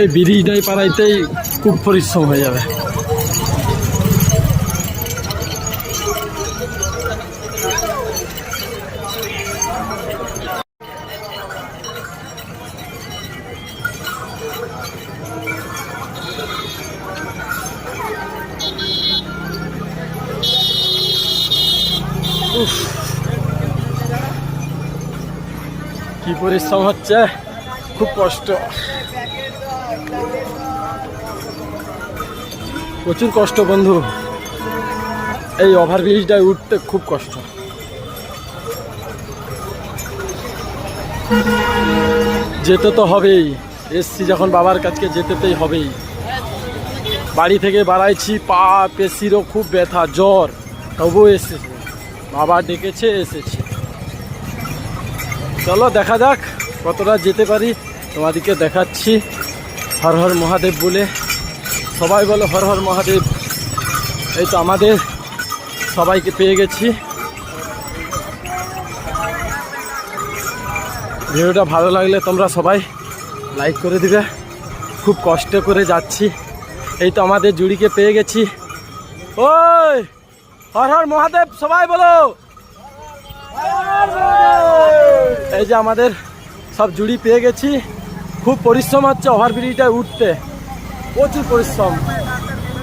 এই ব্রিজটাই পাড়াইতেই খুব পরিশ্রম হয়ে যাবে। কি পরিশ্রম হচ্ছে খুব কষ্ট। প্রচুর কষ্ট, বন্ধু। এই ওভারব্রিজটায় উঠতে খুব কষ্ট। যেতে তো হবেই। এসছি যখন বাবার কাছকে যেতেতেই হবেই। বাড়ি থেকে বাড়াইছি, পা পেশিরও খুব ব্যথা, জ্বর। তবুও এসেছি। বাবা ডেকেছে, এসেছে। চলো, দেখা যাক কতটা যেতে পারি। তোমাদেরকে দেখাচ্ছি। হর হর মহাদেব বলে। সবাই বলো হর হর মহাদেব। এই তো আমাদের সবাইকে পেয়ে গেছি। ভিডিওটা ভালো লাগলে তোমরা সবাই লাইক করে দিবে। খুব কষ্ট করে যাচ্ছি। এই তো আমাদের জুড়িকে পেয়ে গেছি। ওই! হর হর মহাদেব, সবাই বলো! এই যে আমাদের সব জুড়ি পেয়ে গেছি। খুব পরিশ্রম হচ্ছে ওভারব্রিজটা উঠতে। প্রচুর পরিশ্রম।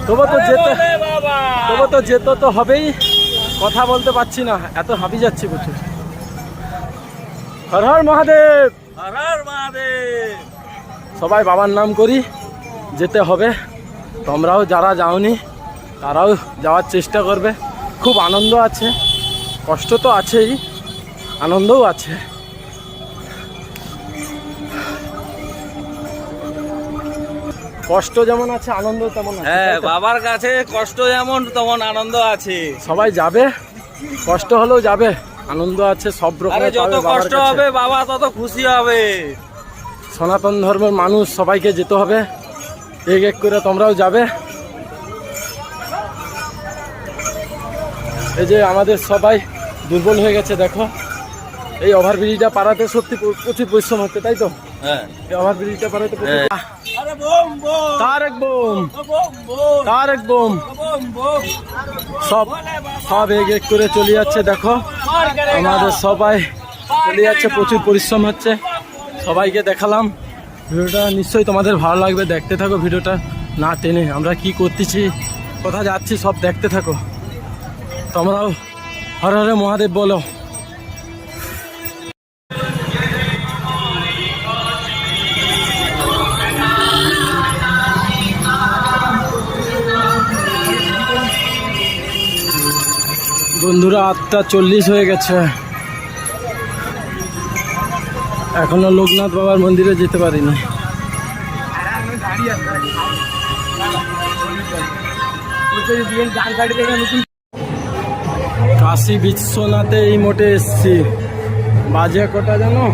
তবু তো যেতে তবু তো যেতে তো হবেই। কথা বলতে পারছি না। এত হাঁপি যাচ্ছি প্রচুর। হর হর মহাদেব! হর হর মহাদেব! সবাই বাবার নাম করি। যেতে হবে। তোমরাও যারা যাওনি তারাও যাওয়ার চেষ্টা করবে। খুব আনন্দ আছে। কষ্ট তো আছেই। আনন্দও আছে। কষ্ট যেমন আছে আনন্দ তেমন আছে হ্যাঁ বাবার কাছে কষ্ট যেমন তেমন আনন্দ আছে। সবাই যাবে কষ্ট হলেও যাবে আনন্দ আছে সব রকমের যত কষ্ট হবে বাবা তত খুশি হবে। সনাতন ধর্মের মানুষ সবাইকে যেতে হবে। এক এক করে তোমরাও যাবে। এই যে আমাদের সবাই দুর্বল হয়ে গেছে দেখো। এই ওভারব্রিজটা পাড়াতে সত্যি প্র- প্রচুর পরিশ্রম হচ্ছে তাই তো? হ্যাঁ। এই ওভারব্রিজটা পাড়াতে হ্যাঁ। বোম বোম। তার এক বোম বোম বোম। তার এক বোম বোম বোম। সব সব এক এক করে চলে যাচ্ছে দেখো। আমাদের সবাই চলে যাচ্ছে প্রচুর পরিশ্রম হচ্ছে। সবাইকে দেখালাম। ভিডিওটা নিশ্চয়ই তোমাদের ভালো লাগবে দেখতে থাকো ভিডিওটা। না টেনে আমরা কি করতেছি কোথায় যাচ্ছি সব দেখতে থাকো। তোমরাও হরে হরে মহাদেব বলো। বন্ধুরা, আটটা চল্লিশ হয়ে গেছে। এখনও লোকনাথ বাবার মন্দিরে যেতে পারিনি। কাশী বিশ্বনাথে এই মোটে এসছি। বাজে কটা জানো?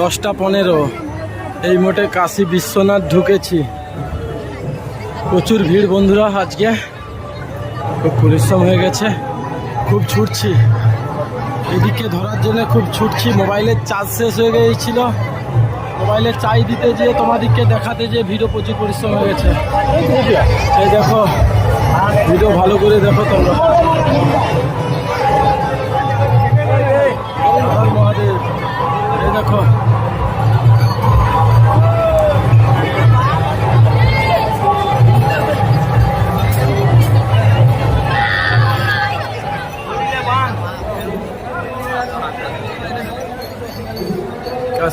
দশটা পনেরো। এই মোটে কাশী বিশ্বনাথ ঢুকেছি। প্রচুর ভিড় বন্ধুরা আজকে। খুব পরিশ্রম হয়ে গেছে, খুব ছুটছি। এদিকে ধরার জন্য খুব ছুটছি, মোবাইলের চার্জ শেষ হয়ে গিয়েছিল। মোবাইলের চাই দিতে যেয়ে তোমাদেরকে দেখাতে যে ভিডিও প্রচুর পরিশ্রম হয়ে গেছে। এই দেখো, ভিডিও ভালো করে দেখো তোমরা।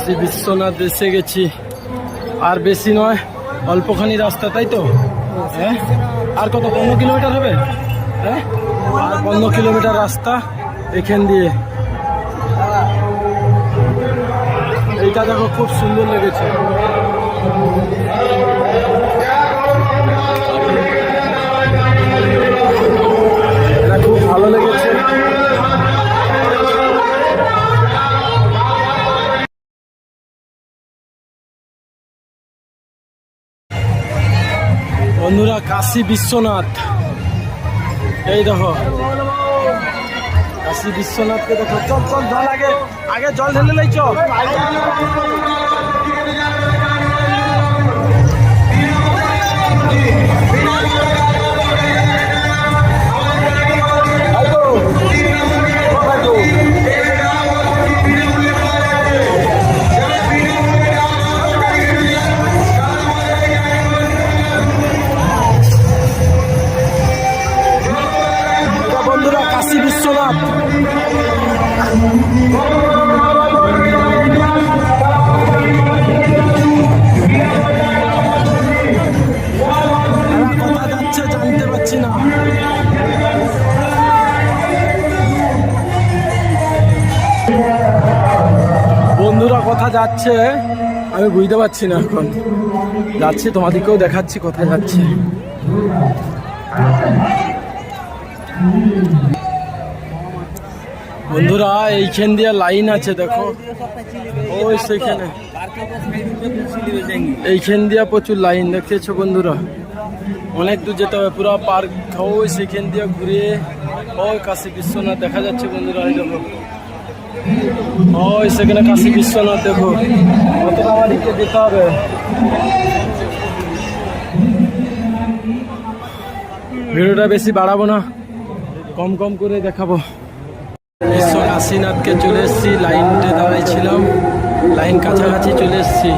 কাশী বিশ্বনাথ এসে গেছি। আর বেশি নয়, অল্পখানি রাস্তা, তাই তো? হ্যাঁ? আর কত, পনেরো কিলোমিটার হবে? হ্যাঁ? আর পনেরো কিলোমিটার রাস্তা এখান দিয়ে। এইটা দেখো, খুব সুন্দর লেগেছে। খুব ভালো লেগেছে। কাশী বিশ্বনাথ। এই দেখো। কাশী বিশ্বনাথকে দেখো। চল চল জল আগে আগে জল ঢেলে লাই চল যাচ্ছে, আমি বুঝতে পারছি না এখন। যাচ্ছি, তোমাদেরকেও দেখাচ্ছি কোথায় যাচ্ছে। বন্ধুরা, এইখান দিয়ে লাইন আছে, দেখো। ওই সেখানে এইখান দিয়ে প্রচুর লাইন, দেখতেছো বন্ধুরা? অনেক দূর যেতে হবে, পুরো পার্ক। ওই সেখান দিয়ে ঘুরে ওই কাশী বিশ্বনাথ দেখা যাচ্ছে বন্ধুরা দেখো। ওই সেখানে কাশি বিশ্বনাথ দেখো কতটা আমাদেরকে যেতে হবে। ভিডিওটা বেশি বাড়াবো না, কম কম করে দেখাবো। বিশ্ব কাশীনাথকে চলে এসেছি, লাইনটে দাঁড়াইছিলাম, লাইন কাছাকাছি চলে এসেছি।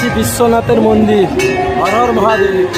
কাশী বিশ্বনাথের মন্দির হর হর মহাদেব।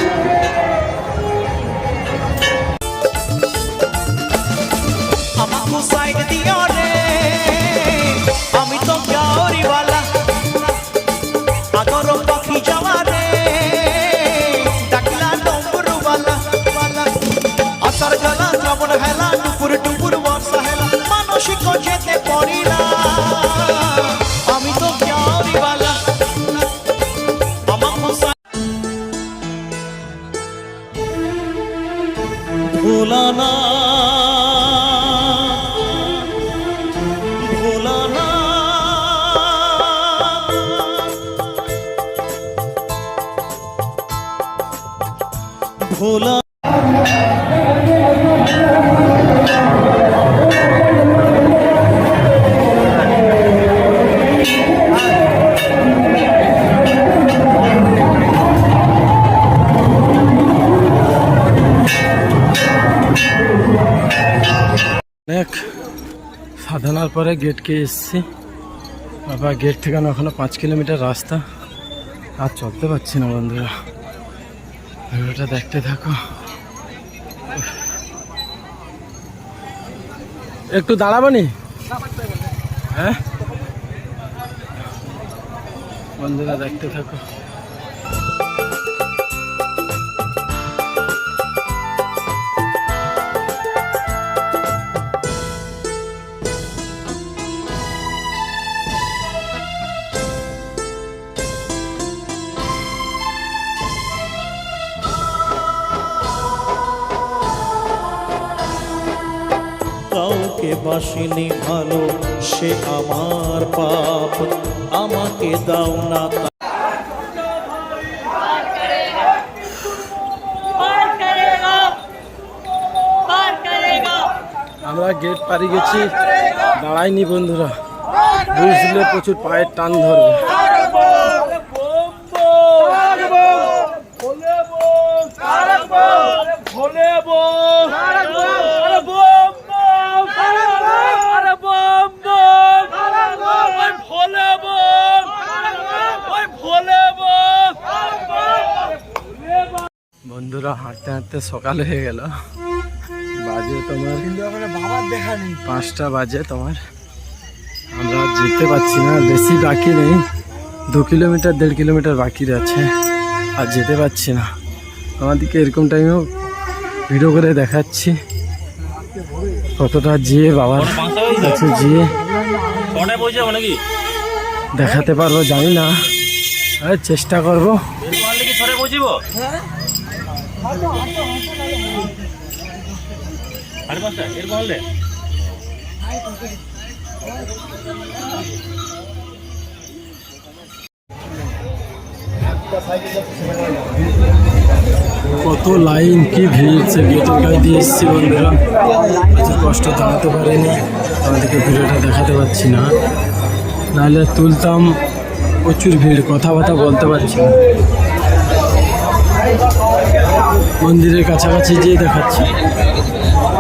সাধনার পরে গেটকে এসেছি। আবার গেট থেকে এখনও পাঁচ কিলোমিটার রাস্তা। আর চলতে পারছি না বন্ধুরা। ভিডিওটা দেখতে থাকো। একটু দাঁড়াবো নি? হ্যাঁ? বন্ধুরা, দেখতে থাকো। ভালোবাসিনি ভালো, সে আমার পাপ। আমাকে দাও না আমরা গেট পারি গেছি। দাঁড়াইনি বন্ধুরা। বুঝলে প্রচুর পায়ের টান ধরবে। হাঁটতে সকাল হয়ে গেল। বাজে তোমার পাঁচটা বাজে তোমার। আমরা যেতে পারছি না, বেশি বাকি নেই। দু কিলোমিটার, দেড় কিলোমিটার বাকি আছে আর যেতে পারছি না। আমাদেরকে এরকম টাইমেও ভিডিও করে দেখাচ্ছি। কতটা যেয়ে বাবার কাছে যেয়ে দেখাতে পারব, জানি না। চেষ্টা করব এরকম হলে কি ছটায় পৌঁছিব কত লাইন, কি ভিড়, সে গেটের দিয়ে এসছি বন্ধুরা। এত কষ্ট দাঁড়াতে পারিনি। আমাদেরকে ভিডিওটা দেখাতে পারছি না। নাহলে তুলতাম প্রচুর ভিড়, কথাবার্তা বলতে পারছি না। মন্দিরের কাছাকাছি যেয়ে দেখাচ্ছি।